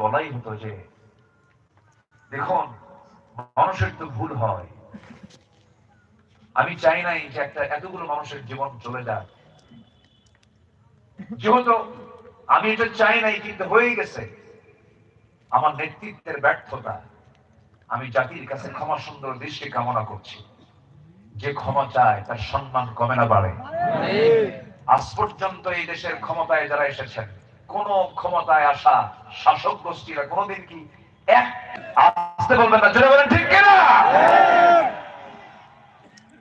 বলাই হতো যে দেখুন মানুষের তো ভুল হয়। আমি চাই নাই যে একটা এতগুলো মানুষের জীবন চলে যাক। যেহেতু আমি এটা চাই নাই কিন্তু হয়ে গেছে। আমার নেতৃত্বের ব্যর্থতা আমি জাতির কাছে ক্ষমা সুন্দর দৃষ্টি কামনা করছি। যে ক্ষমা চায় তার সম্মান কমে না বাড়ে। আজ পর্যন্ত এই দেশের ক্ষমতায় যারা এসেছেন কোন ক্ষমতায় আসা শাসক গোষ্ঠীরা কোনোদিন কি এক আসতে বলবেন না জোরে বলেন ঠিক কিনা?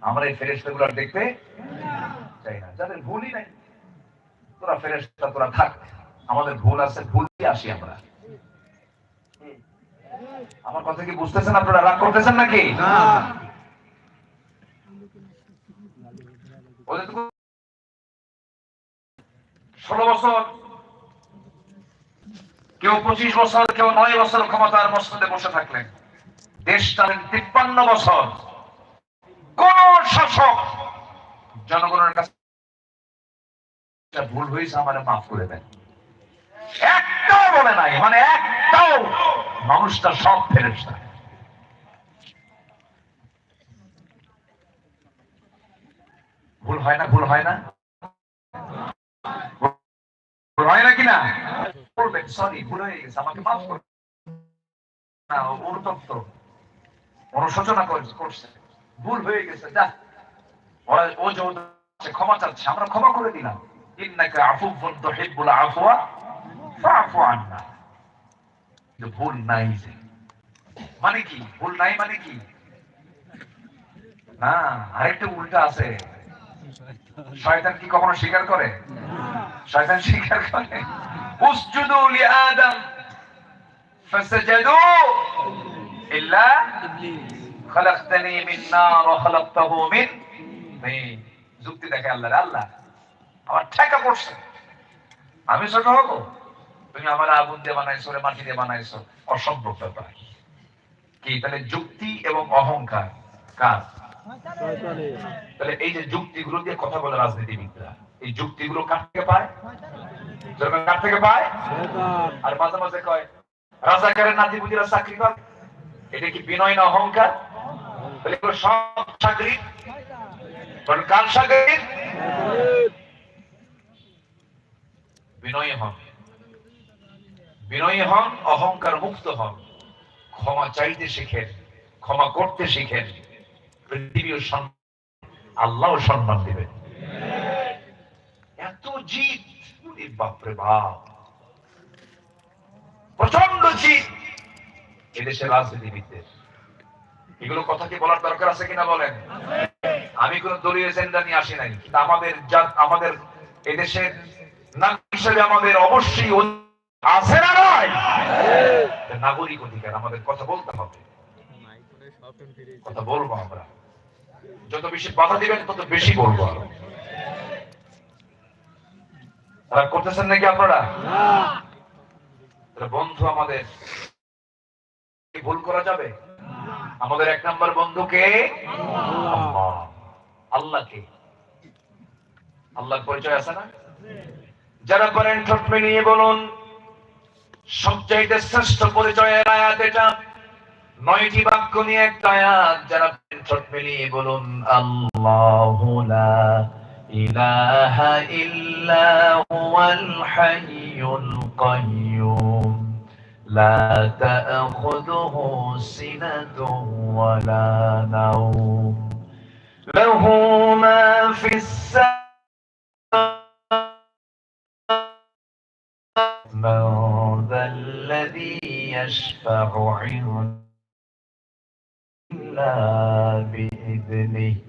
আমরা এই ফেরেস্তা গুলো দেখতে চাই না। যাদের ভুলই নাই তোরা ফেরেস্তা তোরা থাক। আমাদের ভুল আছে ভুল আসি আমরা। আমার কথা কি বুঝতেছেন আপনারা? রাগ করতেছেন নাকি? ষোলো বছর কেউ পঁচিশ বছর, কেউ নয় বছর ক্ষমতার মসনদে বসে থাকলেন। দেশ চালেন তিপ্পান্ন বছর কোন শাসক জনগণের কাছে ভুল হয়েছে, আমার মাফ করে দেন। একটাও বলে নাই মানে একটাও মানুষটা সব ফেরেস্তা ভুল হয় না, ভুল হয় না। সরি ভুল হয়ে গেছে আমাকে মাফ করুন না ওর অনুশোচনা করছে। ভুল হয়ে গেছে যা। ওরা ও সে ক্ষমা চাচ্ছে আমরা ক্ষমা করে দিলাম। ইন্নাকা আফুফুন তুহিব্বুল আফওয়া ফাফু আন্না। ভুল নাই যে। মানে কি? ভুল নাই মানে কি? না আরেকটা উল্টা আছে। শয়তান কি কখনো স্বীকার করে? শয়তান স্বীকার করে? উসজুদু লিআদম ফাসাজাদু ইল্লা খলাকতানি মিন নার ওয়া খলাকতাহু মিন তিন আল্লাহ। আমার ঠেকা পড়ছে। আমি ছোট হব। তুমি আমার আগুন দিয়ে বানাইছো মাটি দিয়ে বানাইছো। অসম্ভব ব্যাপার। কি? তাহলে যুক্তি এবং অহংকার কার? তাহলে এই যে যুক্তিগুলো দিয়ে কথা বলে রাজনীতিবিদরা, এই যুক্তিগুলো কার থেকে পায়? জনগণ কার থেকে পায়? আর মাঝে মাঝে কয় রাজাকারের নাতি বুঝিরা চাকরি পাবে এটা কি বিনয় না অহংকার? সব চাকরি। কারণ কার চাকরি? বিনয়ী হন। বিনয়ী হন অহংকার মুক্ত হন। ক্ষমা চাইতে শিখেন ক্ষমা করতে শিখেন। পৃথিবীও সম্মান আল্লাহ সম্মান দিবেন। এত জিত বাপরে বাপ। প্রচণ্ড জিত এদেশের রাজনীতিবিদদের। এগুলো কথা কি বলার দরকার আছে কিনা বলেন? আমি কোন দলীয় এজেন্ডা নিয়ে আসি নাই আমাদের আমাদের এদেশের নাগরিক হিসেবে আমাদের অবশ্যই আছে না নয় নাগরিক অধিকার, আমাদের কথা বলতে হবে। কথা বলব আমরা। যত বেশি বাধা দিবেন, তত বেশি বলব রাগ করতেছেন নাকি আপনারা? বন্ধু আমাদের ভুল করা যাবে? আমাদের এক নম্বর বন্ধুকে আল্লাহকে আল্লাহর পরিচয় আছে না? যারা পারেন ঠোঁট মিলিয়ে বলুন সবচাইতে শ্রেষ্ঠ পরিচয়ের আয়াত এটা। নয়টি বাক্য নিয়ে একটা আয়াত যারা পারেন ঠোঁট মিলিয়ে বলুন আল্লাহু إله إلا هو الحي القيوم. لا تأخذه سنة ولا نوم. له ما في السماء من ذا الذي يشفع عنده إلا بإذنه.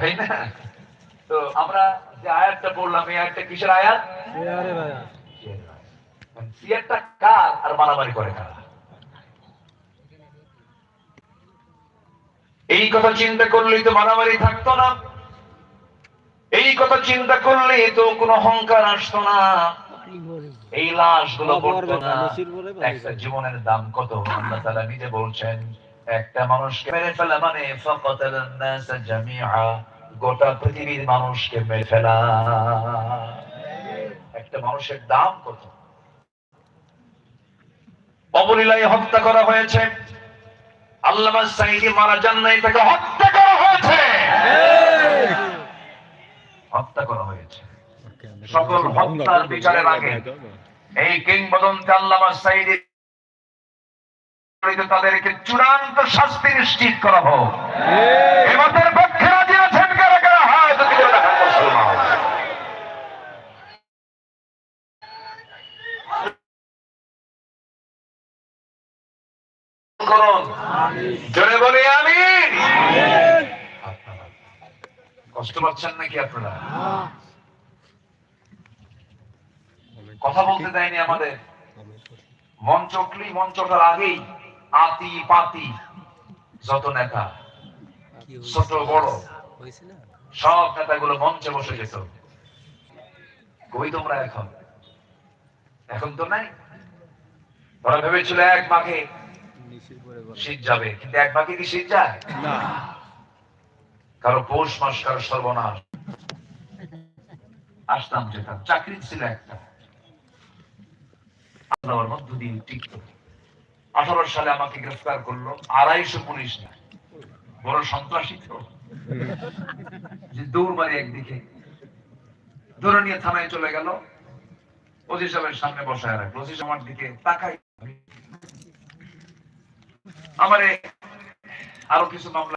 তাই না? তো আমরা যে আয়াতটা বললাম এই আয়াতটা কিসের আয়াত? সিয়ারটা কার আর মারামারি করে কারা? এই কথা চিন্তা করলেই তো মারামারি থাকতো না। এই কথা চিন্তা করলে তো কোনো অহংকার আসতো না। এই লাশগুলো পড়তো না। একটা জীবনের দাম কত? আল্লাহ তাআলা নিজে বলছেন একটা মানুষকে মেরে ফেলা মানে ফাকাতালান নাস জামিআ। গোটা পৃথিবীর মানুষকে মেরে ফেলা। একটা মানুষের দাম কত? অবলীলায় হত্যা করা হয়েছে। আল্লামা সাইদি মারা যান নাই তাকে হত্যা করা হয়েছে। হত্যা করা হয়েছে। সকল হত্যার বিচারের আগে এই কিংবদন্তি আল্লামা সাইদি তাদেরকে চূড়ান্ত শাস্তি নিশ্চিত করা হোক। এমাদের পক্ষে রাজি আছেন কারা কারা হয় যদি করে দেখান মুসলমান করুন। জোরে বলে আমি কষ্ট পাচ্ছেন নাকি আপনারা? কথা বলতে দেয়নি আমাদের। মঞ্চ উঠলি মঞ্চটার আগেই আতি পাতি যত নেতা, ছোট বড়, সব নেতাগুলো মঞ্চে বসে যেত। কই তোমরা এখন? এখন তো নাই? ওরা ভেবেছিল এক মাঘে শীত যাবে কিন্তু এক কি শীত যায়? কারও পৌষ মাস কারও সর্বনাশ। আসতাম যেতাম চাকরি ছিল একটা। মধ্য দিয়ে টিকতো। আঠারো সালে আমাকে গ্রেফতার করল আড়াইশো পুলিশ না বড় সন্ত্রাসী তো। যে দৌড় মারি একদিকে। ধরে নিয়ে থানায় চলে গেল। ওজি সাহেবের সামনে বসায় রাখল। ওজি সাহেব আমার দিকে তাকাই আমারে আরও কিছু মামলা